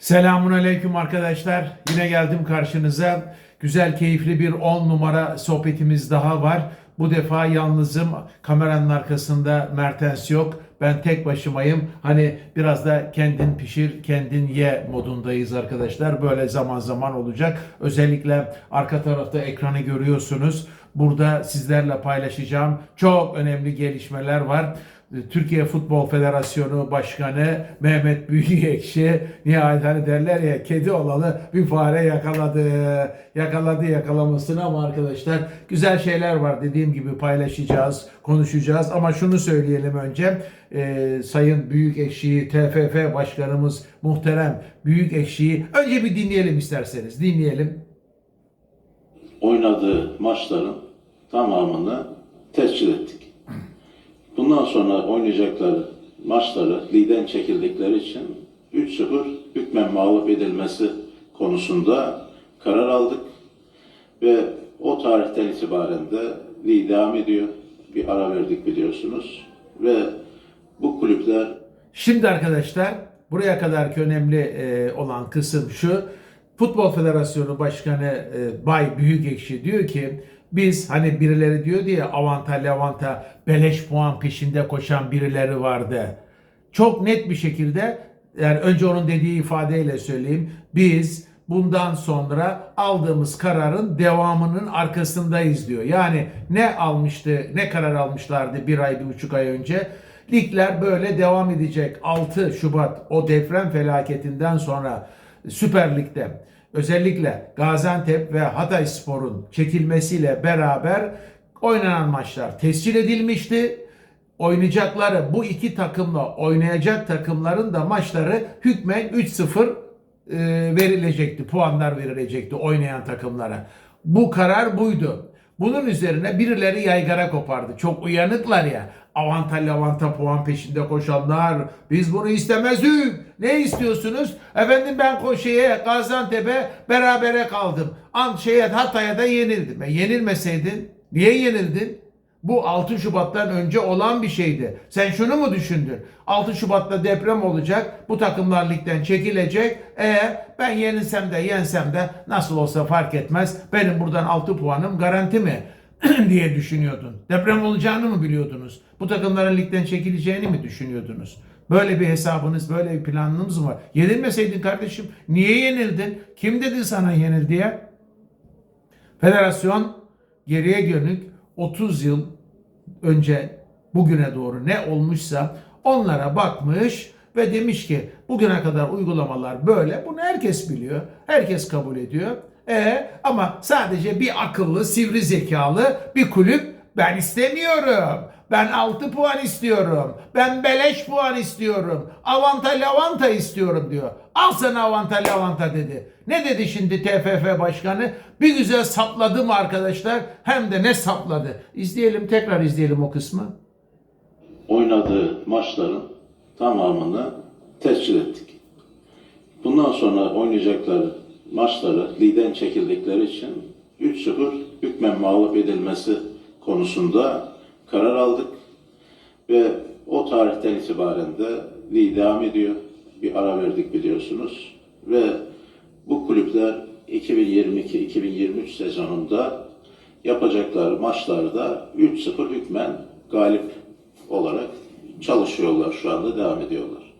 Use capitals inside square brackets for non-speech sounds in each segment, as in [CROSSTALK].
Selamun aleyküm arkadaşlar. Yine geldim karşınıza. Güzel, keyifli bir 10 numara sohbetimiz daha var. Bu defa yalnızım. Kameranın arkasında Mertens yok. Ben tek başımayım. Hani biraz da kendin pişir, kendin ye modundayız arkadaşlar. Böyle zaman zaman olacak. Özellikle arka tarafta ekranı görüyorsunuz. Burada sizlerle paylaşacağım çok önemli gelişmeler var. Türkiye Futbol Federasyonu Başkanı Mehmet Büyükekşi nihayet hani derler ya kedi olalı bir fare yakaladı. Yakaladı yakalamasını ama arkadaşlar güzel şeyler var dediğim gibi paylaşacağız, konuşacağız ama şunu söyleyelim önce Ee, Sayın Büyükekşi'yi TFF Başkanımız muhterem Büyükekşi'yi önce bir dinleyelim isterseniz dinleyelim. oynadığı maçların tamamını tescil ettik. Bundan sonra oynayacakları maçları liden çekildikleri için 3-0 hükmen mağlup edilmesi konusunda karar aldık ve o tarihten itibaren de lig devam ediyor. Bir ara verdik biliyorsunuz ve bu kulüpler Şimdi arkadaşlar buraya kadarki önemli e, olan kısım şu. Futbol Federasyonu Başkanı e, Bay Büyükekşi diyor ki biz hani birileri diyor diye avanta lavanta beleş puan peşinde koşan birileri vardı. Çok net bir şekilde yani önce onun dediği ifadeyle söyleyeyim. Biz bundan sonra aldığımız kararın devamının arkasındayız diyor. Yani ne almıştı, ne karar almışlardı bir ay, bir buçuk ay önce? Ligler böyle devam edecek. 6 Şubat o deprem felaketinden sonra Süper Lig'de özellikle Gaziantep ve Hatay Spor'un çekilmesiyle beraber oynanan maçlar tescil edilmişti. Oynayacakları bu iki takımla oynayacak takımların da maçları hükmen 3-0 e, verilecekti. Puanlar verilecekti oynayan takımlara. Bu karar buydu. Bunun üzerine birileri yaygara kopardı. Çok uyanıklar ya. Avanta lavanta puan peşinde koşanlar. Biz bunu istemezdik. Ne istiyorsunuz? Efendim ben Koşe'ye, Gaziantep'e berabere kaldım. An şeye Hatay'a da yenildim. E, yenilmeseydin niye yenildin? Bu 6 Şubat'tan önce olan bir şeydi. Sen şunu mu düşündün? 6 Şubat'ta deprem olacak. Bu takımlar ligden çekilecek. E ben yenilsem de yensem de nasıl olsa fark etmez. Benim buradan 6 puanım garanti mi? [CLEARS THROAT] diye düşünüyordun. Deprem olacağını mı biliyordunuz? Bu takımların ligden çekileceğini mi düşünüyordunuz? Böyle bir hesabınız, böyle bir planınız mı var? Yenilmeseydin kardeşim niye yenildin? Kim dedi sana yenil diye? Federasyon geriye dönük 30 yıl önce bugüne doğru ne olmuşsa onlara bakmış ve demiş ki bugüne kadar uygulamalar böyle. Bunu herkes biliyor. Herkes kabul ediyor. E ama sadece bir akıllı, sivri zekalı bir kulüp ben istemiyorum. Ben 6 puan istiyorum. Ben beleş puan istiyorum. Avanta lavanta istiyorum diyor. Al sana avanta lavanta dedi. Ne dedi şimdi TFF başkanı? Bir güzel sapladı mı arkadaşlar? Hem de ne sapladı? İzleyelim tekrar izleyelim o kısmı. oynadığı maçların tamamını tescil ettik. Bundan sonra oynayacakları maçları liden çekildikleri için 3-0 hükmen mağlup edilmesi konusunda karar aldık ve o tarihten itibaren de lig devam ediyor. Bir ara verdik biliyorsunuz ve bu kulüpler 2022-2023 sezonunda yapacakları maçlarda 3-0 hükmen galip olarak çalışıyorlar şu anda devam ediyorlar.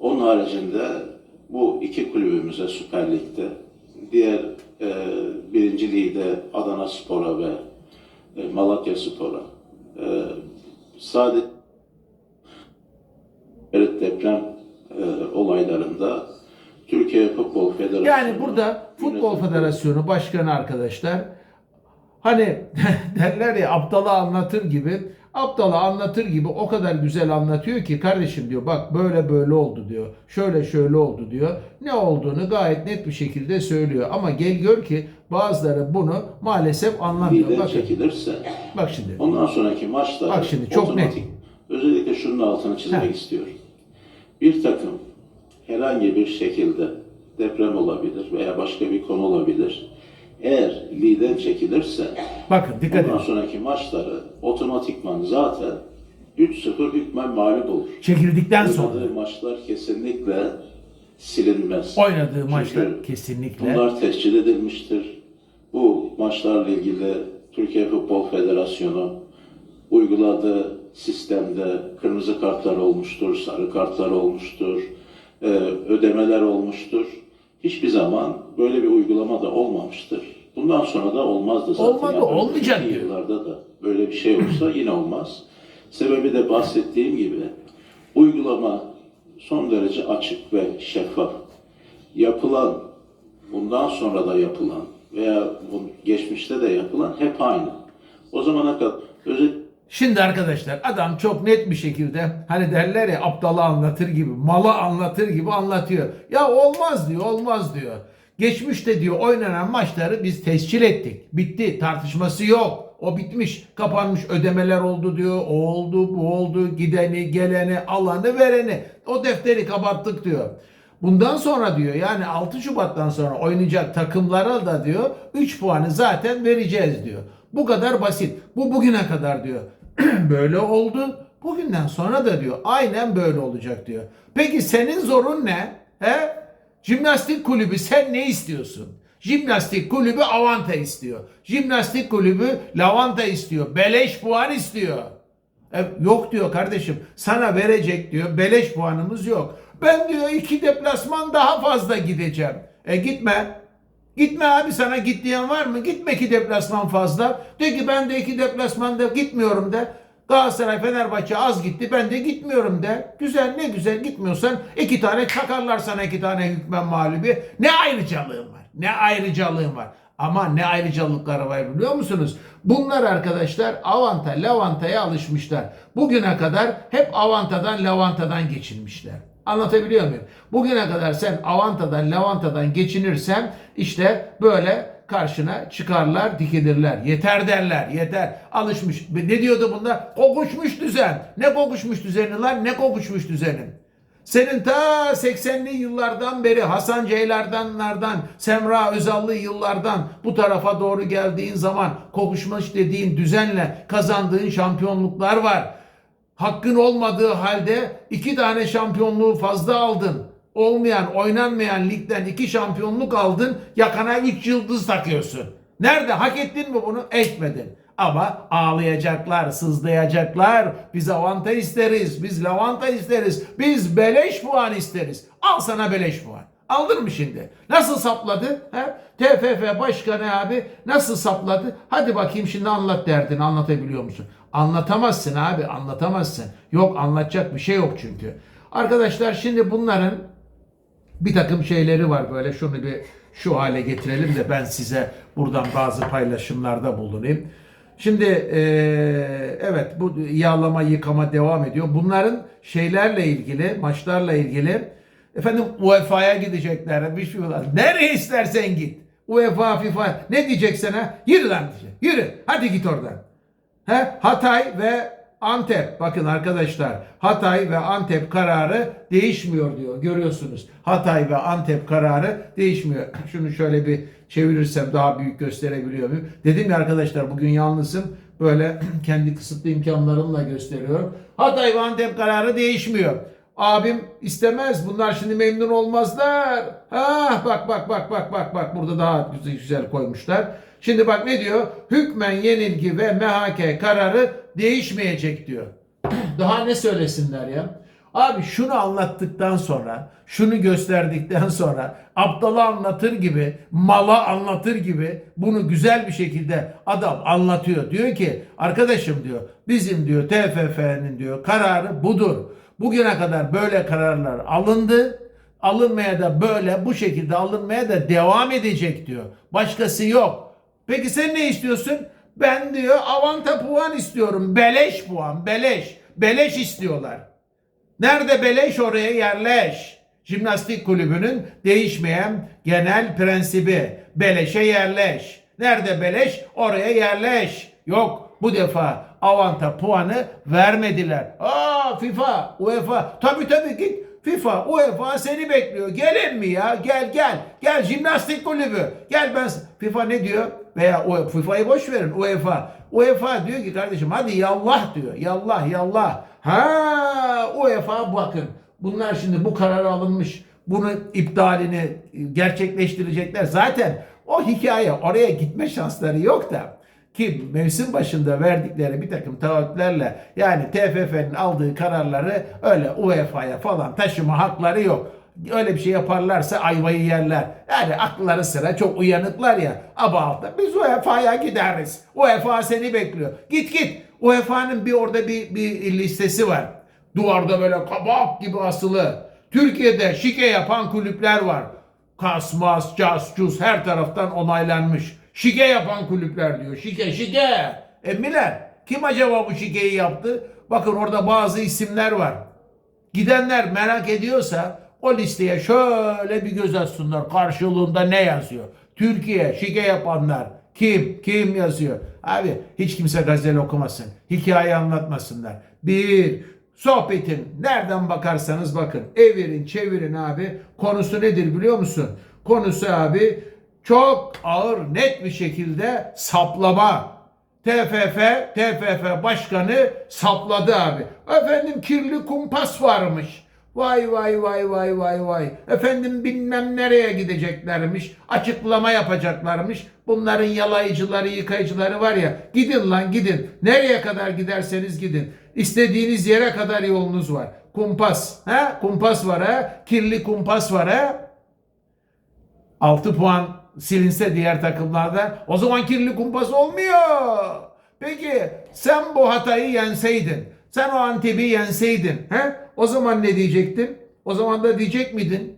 Onun haricinde bu iki kulübümüze Süper Lig'de diğer e, birinci ligde Adana Spor'a ve e, Malatya Spor'a. E, sadece evet, deprem e, olaylarında Türkiye Futbol Federasyonu Yani burada Futbol Federasyonu Başkanı arkadaşlar hani [LAUGHS] derler ya aptala anlatır gibi aptala anlatır gibi o kadar güzel anlatıyor ki kardeşim diyor bak böyle böyle oldu diyor. Şöyle şöyle oldu diyor. Ne olduğunu gayet net bir şekilde söylüyor. Ama gel gör ki bazıları bunu maalesef anlamıyor. Liden Bakın, çekilirse bak şimdi. Ondan sonraki maçlar Bak şimdi, çok otomatik. Özellikle şunun altını çizmek Heh. istiyorum. Bir takım herhangi bir şekilde deprem olabilir veya başka bir konu olabilir. Eğer liden çekilirse Bakın dikkat ondan edin. sonraki maçları otomatikman zaten 3-0 hükmen mağlup olur. Çekildikten sonra. Oynadığı maçlar kesinlikle silinmez. Oynadığı Çünkü maçlar kesinlikle. Bunlar tescil edilmiştir. Bu maçlarla ilgili Türkiye Futbol Federasyonu uyguladığı sistemde kırmızı kartlar olmuştur, sarı kartlar olmuştur, e, ödemeler olmuştur. Hiçbir zaman böyle bir uygulama da olmamıştır. Bundan sonra da olmazdı zaten. Olmadı, Yani olmayacak diyor. Yıllarda da böyle bir şey olsa yine olmaz. Sebebi de bahsettiğim gibi uygulama son derece açık ve şeffaf. Yapılan, bundan sonra da yapılan veya bu geçmişte de yapılan hep aynı. O zamana kadar özet Şimdi arkadaşlar adam çok net bir şekilde hani derler ya aptalı anlatır gibi, malı anlatır gibi anlatıyor. Ya olmaz diyor, olmaz diyor. Geçmişte diyor oynanan maçları biz tescil ettik. Bitti, tartışması yok. O bitmiş, kapanmış ödemeler oldu diyor. O oldu, bu oldu, gideni, geleni, alanı, vereni. O defteri kapattık diyor. Bundan sonra diyor yani 6 Şubat'tan sonra oynayacak takımlara da diyor 3 puanı zaten vereceğiz diyor. Bu kadar basit. Bu bugüne kadar diyor. [CLEARS THROAT] böyle oldu. Bugünden sonra da diyor aynen böyle olacak diyor. Peki senin zorun ne? He? Jimnastik kulübü sen ne istiyorsun? Jimnastik kulübü Avanta istiyor. Jimnastik kulübü Lavanta istiyor. Beleş puan istiyor. E, yok diyor kardeşim. Sana verecek diyor. Beleş puanımız yok. Ben diyor iki deplasman daha fazla gideceğim. E gitme. Gitme abi sana git diyen var mı? Gitme iki deplasman fazla. De ki ben de iki deplasmanda gitmiyorum de. Galatasaray Fenerbahçe az gitti ben de gitmiyorum de. Güzel ne güzel gitmiyorsan iki tane çakarlar sana iki tane hükmen mağlubi. Ne ayrıcalığın var? Ne ayrıcalığın var? Ama ne ayrıcalıkları var biliyor musunuz? Bunlar arkadaşlar Avanta, Lavanta'ya alışmışlar. Bugüne kadar hep Avanta'dan, Lavanta'dan geçinmişler. Anlatabiliyor muyum? Bugüne kadar sen Avanta'dan, Lavanta'dan geçinirsen işte böyle karşına çıkarlar, dikilirler. Yeter derler, yeter. Alışmış. Ne diyordu bunlar? Kokuşmuş düzen. Ne kokuşmuş düzeni lan? Ne kokuşmuş düzenin? Senin ta 80'li yıllardan beri Hasan Ceylardanlardan, Semra Özallı yıllardan bu tarafa doğru geldiğin zaman kokuşmuş dediğin düzenle kazandığın şampiyonluklar var. Hakkın olmadığı halde iki tane şampiyonluğu fazla aldın. Olmayan, oynanmayan ligden iki şampiyonluk aldın. Yakana üç yıldız takıyorsun. Nerede? Hak ettin mi bunu? Etmedin. Ama ağlayacaklar, sızlayacaklar. Biz avanta isteriz, biz lavanta isteriz, biz beleş puan isteriz. Al sana beleş puan. Aldın mı şimdi? Nasıl sapladı? He? TFF başkanı abi nasıl sapladı? Hadi bakayım şimdi anlat derdini anlatabiliyor musun? Anlatamazsın abi anlatamazsın. Yok anlatacak bir şey yok çünkü. Arkadaşlar şimdi bunların bir takım şeyleri var böyle şunu bir şu hale getirelim de ben size buradan bazı paylaşımlarda bulunayım. Şimdi eee, evet bu yağlama yıkama devam ediyor. Bunların şeylerle ilgili maçlarla ilgili efendim UEFA'ya gidecekler bir şey var. Nereye istersen git. UEFA, FIFA ne diyecek sana? Yürü lan diyecek. Yürü. Hadi git oradan. He? Hatay ve Antep. Bakın arkadaşlar Hatay ve Antep kararı değişmiyor diyor. Görüyorsunuz. Hatay ve Antep kararı değişmiyor. [CLEARS THROAT] Şunu şöyle bir çevirirsem daha büyük gösterebiliyor muyum? Dedim ya arkadaşlar bugün yalnızım. Böyle [CLEARS THROAT] kendi kısıtlı imkanlarımla gösteriyorum. Hatay ve Antep kararı değişmiyor. Abim istemez. Bunlar şimdi memnun olmazlar. Ha bak bak bak bak bak bak burada daha güzel, güzel koymuşlar. Şimdi bak ne diyor? Hükmen yenilgi ve MHK kararı değişmeyecek diyor. [CLEARS THROAT] Daha ne söylesinler ya? Abi şunu anlattıktan sonra, şunu gösterdikten sonra aptala anlatır gibi, mala anlatır gibi bunu güzel bir şekilde adam anlatıyor. Diyor ki arkadaşım diyor bizim diyor TFF'nin diyor kararı budur. Bugüne kadar böyle kararlar alındı. Alınmaya da böyle bu şekilde alınmaya da devam edecek diyor. Başkası yok. Peki sen ne istiyorsun? Ben diyor avanta puan istiyorum. Beleş puan, beleş. Beleş istiyorlar. Nerede beleş oraya yerleş. Jimnastik kulübünün değişmeyen genel prensibi. Beleşe yerleş. Nerede beleş oraya yerleş. Yok bu defa avanta puanı vermediler. Aa FIFA, UEFA. Tabii tabii git FIFA, UEFA seni bekliyor. Gelin mi ya? Gel gel. Gel jimnastik kulübü. Gel ben FIFA ne diyor? Veya o FIFA'yı boş verin UEFA. UEFA diyor ki kardeşim hadi yallah diyor. Yallah yallah. Ha UEFA bakın. Bunlar şimdi bu karar alınmış. Bunu iptalini gerçekleştirecekler. Zaten o hikaye oraya gitme şansları yok da ki mevsim başında verdikleri bir takım taahhütlerle yani TFF'nin aldığı kararları öyle UEFA'ya falan taşıma hakları yok. Öyle bir şey yaparlarsa ayvayı yerler. Yani akılları sıra çok uyanıklar ya. Abalta biz UEFA'ya gideriz. UEFA seni bekliyor. Git git. UEFA'nın bir orada bir, bir listesi var. Duvarda böyle kabak gibi asılı. Türkiye'de şike yapan kulüpler var. Kasmas, Cascus her taraftan onaylanmış. Şike yapan kulüpler diyor. Şike, şike. Emmiler kim acaba bu şikeyi yaptı? Bakın orada bazı isimler var. Gidenler merak ediyorsa o listeye şöyle bir göz atsınlar. Karşılığında ne yazıyor? Türkiye şike yapanlar. Kim? Kim yazıyor? Abi hiç kimse gazel okumasın. Hikaye anlatmasınlar. Bir, sohbetin nereden bakarsanız bakın. Evirin çevirin abi. Konusu nedir biliyor musun? Konusu abi çok ağır net bir şekilde saplama. TFF, TFF başkanı sapladı abi. Efendim kirli kumpas varmış. Vay vay vay vay vay vay. Efendim bilmem nereye gideceklermiş. Açıklama yapacaklarmış. Bunların yalayıcıları, yıkayıcıları var ya. Gidin lan gidin. Nereye kadar giderseniz gidin. İstediğiniz yere kadar yolunuz var. Kumpas. Ha? Kumpas var ha? Kirli kumpas var ha? 6 puan silinse diğer takımlarda o zaman kirli kumpas olmuyor. Peki sen bu hatayı yenseydin, sen o Antep'i yenseydin, he? o zaman ne diyecektin? O zaman da diyecek miydin?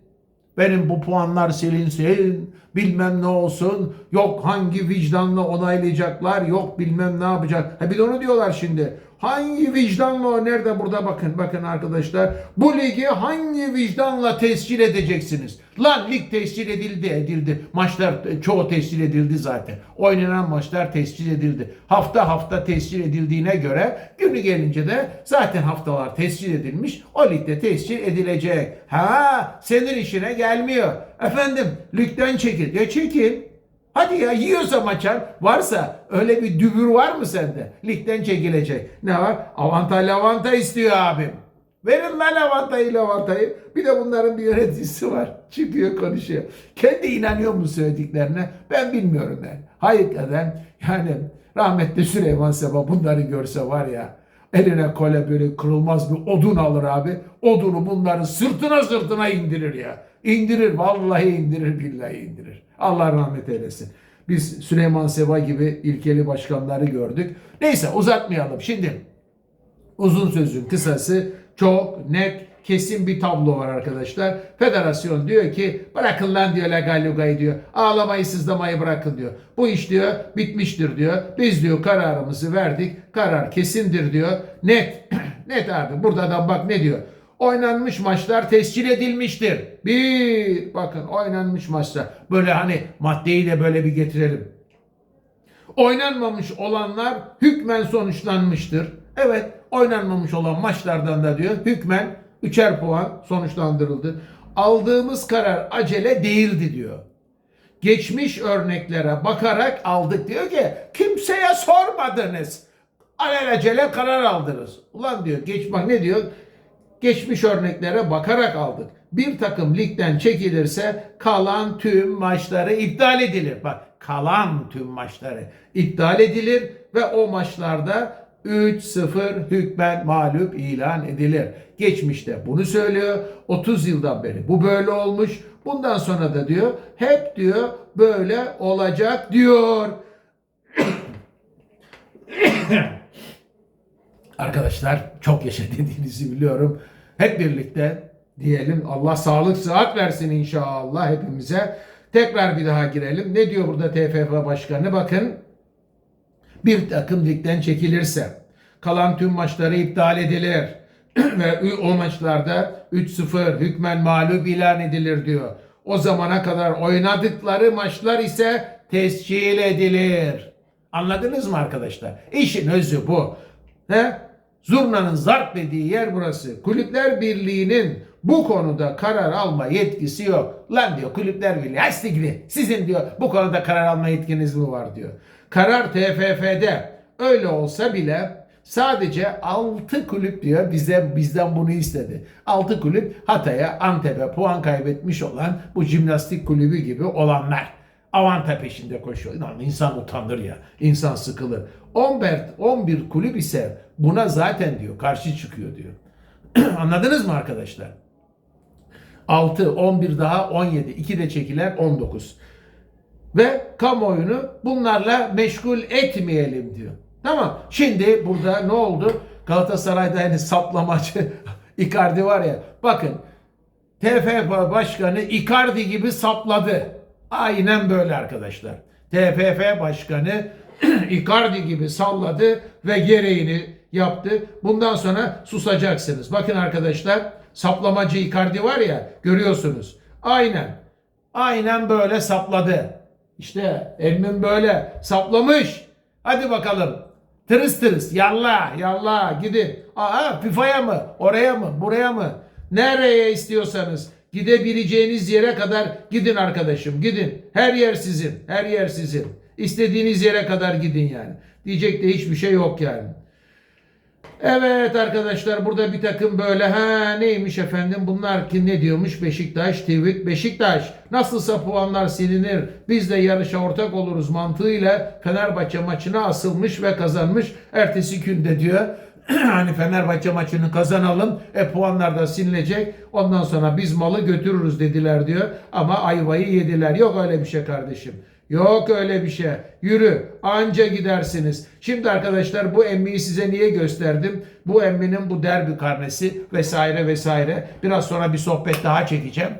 Benim bu puanlar silinsin, bilmem ne olsun, yok hangi vicdanla onaylayacaklar, yok bilmem ne yapacak. Ha bir de onu diyorlar şimdi. Hangi vicdanla nerede burada bakın bakın arkadaşlar. Bu ligi hangi vicdanla tescil edeceksiniz? Lan lig tescil edildi edildi. Maçlar e, çoğu tescil edildi zaten. Oynanan maçlar tescil edildi. Hafta hafta tescil edildiğine göre günü gelince de zaten haftalar tescil edilmiş. O ligde tescil edilecek. Ha senin işine gelmiyor. Efendim ligden çekil. Ya çekil. Hadi ya yiyorsa maçan varsa öyle bir dübür var mı sende? Ligden çekilecek. Ne var? Avanta lavanta istiyor abim. Verin lan lavantayı lavantayı. Bir de bunların bir yöneticisi var. Çıkıyor konuşuyor. Kendi inanıyor mu söylediklerine? Ben bilmiyorum yani. Hakikaten yani rahmetli Süleyman Seba bunları görse var ya eline kole böyle kırılmaz bir odun alır abi. Odunu bunların sırtına sırtına indirir ya. İndirir vallahi indirir billahi indirir. Allah rahmet eylesin. Biz Süleyman Seba gibi ilkeli başkanları gördük. Neyse uzatmayalım. Şimdi uzun sözün kısası çok net kesin bir tablo var arkadaşlar. Federasyon diyor ki bırakın lan diyor lugayı diyor. Ağlamayı sızlamayı bırakın diyor. Bu iş diyor bitmiştir diyor. Biz diyor kararımızı verdik. Karar kesindir diyor. Net. [CLEARS THROAT] net abi. Burada da bak ne diyor. Oynanmış maçlar tescil edilmiştir. Bir bakın oynanmış maçlar. Böyle hani maddeyi de böyle bir getirelim. Oynanmamış olanlar hükmen sonuçlanmıştır. Evet oynanmamış olan maçlardan da diyor hükmen üçer puan sonuçlandırıldı. Aldığımız karar acele değildi diyor. Geçmiş örneklere bakarak aldık diyor ki kimseye sormadınız. Alelacele karar aldınız. Ulan diyor geç bak ne diyor? Geçmiş örneklere bakarak aldık. Bir takım ligden çekilirse kalan tüm maçları iptal edilir. Bak kalan tüm maçları iptal edilir ve o maçlarda 3-0 hükmen mağlup ilan edilir. Geçmişte bunu söylüyor. 30 yıldan beri bu böyle olmuş. Bundan sonra da diyor hep diyor böyle olacak diyor. [COUGHS] Arkadaşlar çok yaşa dediğinizi biliyorum. Hep birlikte diyelim Allah sağlık sıhhat versin inşallah hepimize. Tekrar bir daha girelim. Ne diyor burada TFF Başkanı? Bakın bir takım ligden çekilirse kalan tüm maçları iptal edilir [CLEARS THROAT] ve o maçlarda 3-0 hükmen mağlup ilan edilir diyor. O zamana kadar oynadıkları maçlar ise tescil edilir. Anladınız mı arkadaşlar? İşin özü bu. He? Zurna'nın zarp dediği yer burası. Kulüpler Birliği'nin bu konuda karar alma yetkisi yok. Lan diyor Kulüpler Birliği hastigli. Sizin diyor bu konuda karar alma yetkiniz mi var diyor. Karar TFF'de. Öyle olsa bile Sadece 6 kulüp diyor bize bizden bunu istedi. 6 kulüp Hatay'a, Antep'e puan kaybetmiş olan bu jimnastik kulübü gibi olanlar. Avanta peşinde koşuyor. İnan insan utanır ya. İnsan sıkılır. 11, 11 kulüp ise buna zaten diyor karşı çıkıyor diyor. [CLEARS THROAT] Anladınız mı arkadaşlar? 6, 11 daha 17. 2 de çekilen 19. Ve kamuoyunu bunlarla meşgul etmeyelim diyor. Tamam. Şimdi burada ne oldu? Galatasaray'da hani saplamacı [LAUGHS] Icardi var ya. Bakın TFF Başkanı Icardi gibi sapladı. Aynen böyle arkadaşlar. TFF Başkanı [CLEARS THROAT] Icardi gibi salladı ve gereğini yaptı. Bundan sonra susacaksınız. Bakın arkadaşlar saplamacı Icardi var ya görüyorsunuz. Aynen. Aynen böyle sapladı. İşte Elmin böyle saplamış. Hadi bakalım. Tırıs tırıs yalla yalla gidin. Aa FIFA'ya mı? Oraya mı? Buraya mı? Nereye istiyorsanız gidebileceğiniz yere kadar gidin arkadaşım gidin. Her yer sizin. Her yer sizin. İstediğiniz yere kadar gidin yani. Diyecek de hiçbir şey yok yani. Evet arkadaşlar burada bir takım böyle ha neymiş efendim bunlar ki ne diyormuş? Beşiktaş tweet Beşiktaş. Nasılsa puanlar silinir biz de yarışa ortak oluruz mantığıyla Fenerbahçe maçına asılmış ve kazanmış. Ertesi günde diyor [CLEARS THROAT] hani Fenerbahçe maçını kazanalım e puanlar da sinilecek ondan sonra biz malı götürürüz dediler diyor ama ayvayı yediler. Yok öyle bir şey kardeşim Yok öyle bir şey. Yürü. Anca gidersiniz. Şimdi arkadaşlar bu emmiyi size niye gösterdim? Bu emminin bu derbi karnesi vesaire vesaire. Biraz sonra bir sohbet daha çekeceğim.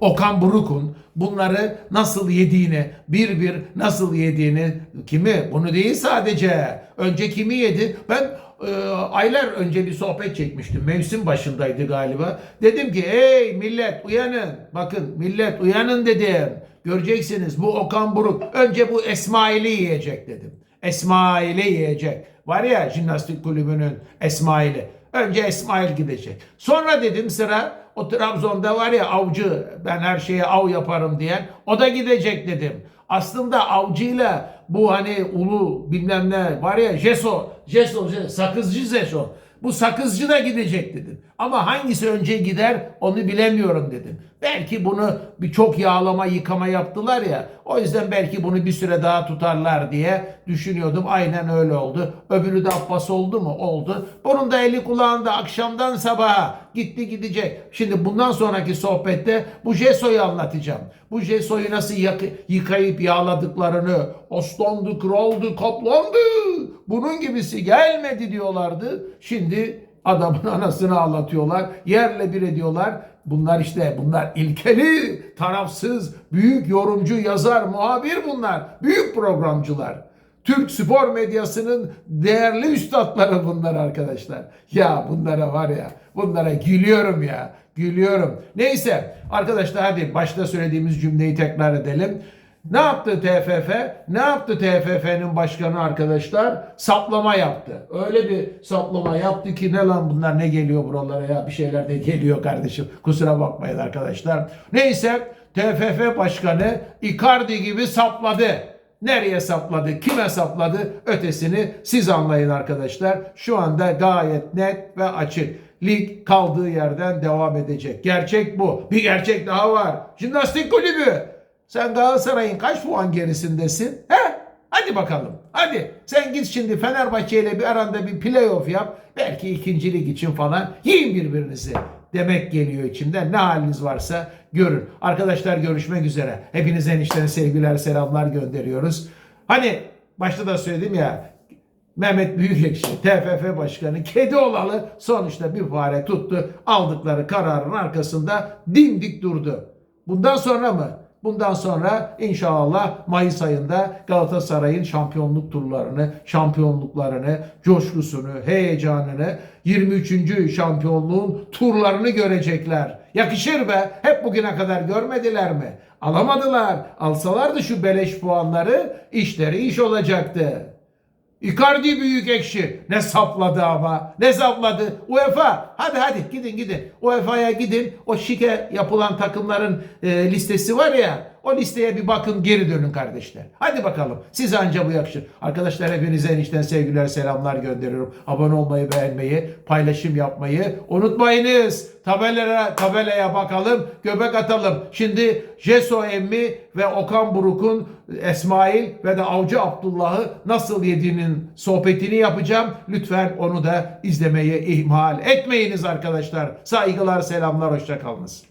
Okan Buruk'un bunları nasıl yediğini, bir bir nasıl yediğini, kimi? Bunu değil sadece. Önce kimi yedi? Ben e, aylar önce bir sohbet çekmiştim. Mevsim başındaydı galiba. Dedim ki ey millet uyanın. Bakın millet uyanın dedim. Göreceksiniz bu Okan Buruk önce bu Esmail'i yiyecek dedim. Esmail'i yiyecek. Var ya jimnastik kulübünün Esmail'i. Önce Esmail gidecek. Sonra dedim sıra o Trabzon'da var ya avcı ben her şeye av yaparım diyen o da gidecek dedim. Aslında avcıyla bu hani ulu bilmem ne var ya Jeso, Jeso, Jeso sakızcı Jeso. Bu sakızcı da gidecek dedim. Ama hangisi önce gider onu bilemiyorum dedim. Belki bunu bir çok yağlama yıkama yaptılar ya. O yüzden belki bunu bir süre daha tutarlar diye düşünüyordum. Aynen öyle oldu. Öbürü de Abbas oldu mu? Oldu. Bunun da eli kulağında akşamdan sabaha gitti gidecek. Şimdi bundan sonraki sohbette bu Jeso'yu anlatacağım. Bu Jeso'yu nasıl yıkayıp yağladıklarını, oslandı, kraldı, kaplandı. Bunun gibisi gelmedi diyorlardı. Şimdi adamın [LAUGHS] anasını ağlatıyorlar. Yerle bir ediyorlar. Bunlar işte bunlar ilkeli, tarafsız, büyük yorumcu, yazar, muhabir bunlar. Büyük programcılar. Türk spor medyasının değerli üstadları bunlar arkadaşlar. Ya bunlara var ya, bunlara gülüyorum ya, gülüyorum. Neyse arkadaşlar hadi başta söylediğimiz cümleyi tekrar edelim. Ne yaptı TFF? Ne yaptı TFF'nin başkanı arkadaşlar? Saplama yaptı. Öyle bir saplama yaptı ki ne lan bunlar ne geliyor buralara ya bir şeyler de geliyor kardeşim. Kusura bakmayın arkadaşlar. Neyse TFF başkanı Icardi gibi sapladı. Nereye sapladı, kime sapladı ötesini siz anlayın arkadaşlar. Şu anda gayet net ve açık. Lig kaldığı yerden devam edecek. Gerçek bu. Bir gerçek daha var. Jimnastik kulübü. Sen Galatasaray'ın kaç puan gerisindesin? He? Hadi bakalım. Hadi. Sen git şimdi Fenerbahçe ile bir aranda bir playoff yap. Belki ikincilik için falan yiyin birbirinizi. Demek geliyor içimden. Ne haliniz varsa görün. Arkadaşlar görüşmek üzere. Hepinize enişten sevgiler, selamlar gönderiyoruz. Hani başta da söyledim ya Mehmet Büyükekşi, TFF Başkanı, kedi olalı sonuçta bir fare tuttu. Aldıkları kararın arkasında dimdik durdu. Bundan sonra mı? Bundan sonra inşallah Mayıs ayında Galatasaray'ın şampiyonluk turlarını, şampiyonluklarını, coşkusunu, heyecanını, 23. şampiyonluğun turlarını görecekler. Yakışır be. Hep bugüne kadar görmediler mi? Alamadılar. Alsalardı şu beleş puanları işleri iş olacaktı. Icardi büyük ekşi. Ne sapladı ama. Ne sapladı. UEFA hadi hadi gidin gidin. UEFA'ya gidin. O şike yapılan takımların e, listesi var ya. O listeye bir bakın geri dönün kardeşler. Hadi bakalım. Size anca bu yakışır. Arkadaşlar hepinize enişten sevgiler selamlar gönderiyorum. Abone olmayı beğenmeyi, paylaşım yapmayı unutmayınız. Tabelaya, tabelaya bakalım. Göbek atalım. Şimdi Jeso Emmi ve Okan Buruk'un Esmail ve de Avcı Abdullah'ı nasıl yediğinin sohbetini yapacağım. Lütfen onu da izlemeyi ihmal etmeyiniz arkadaşlar. Saygılar, selamlar, hoşçakalınız.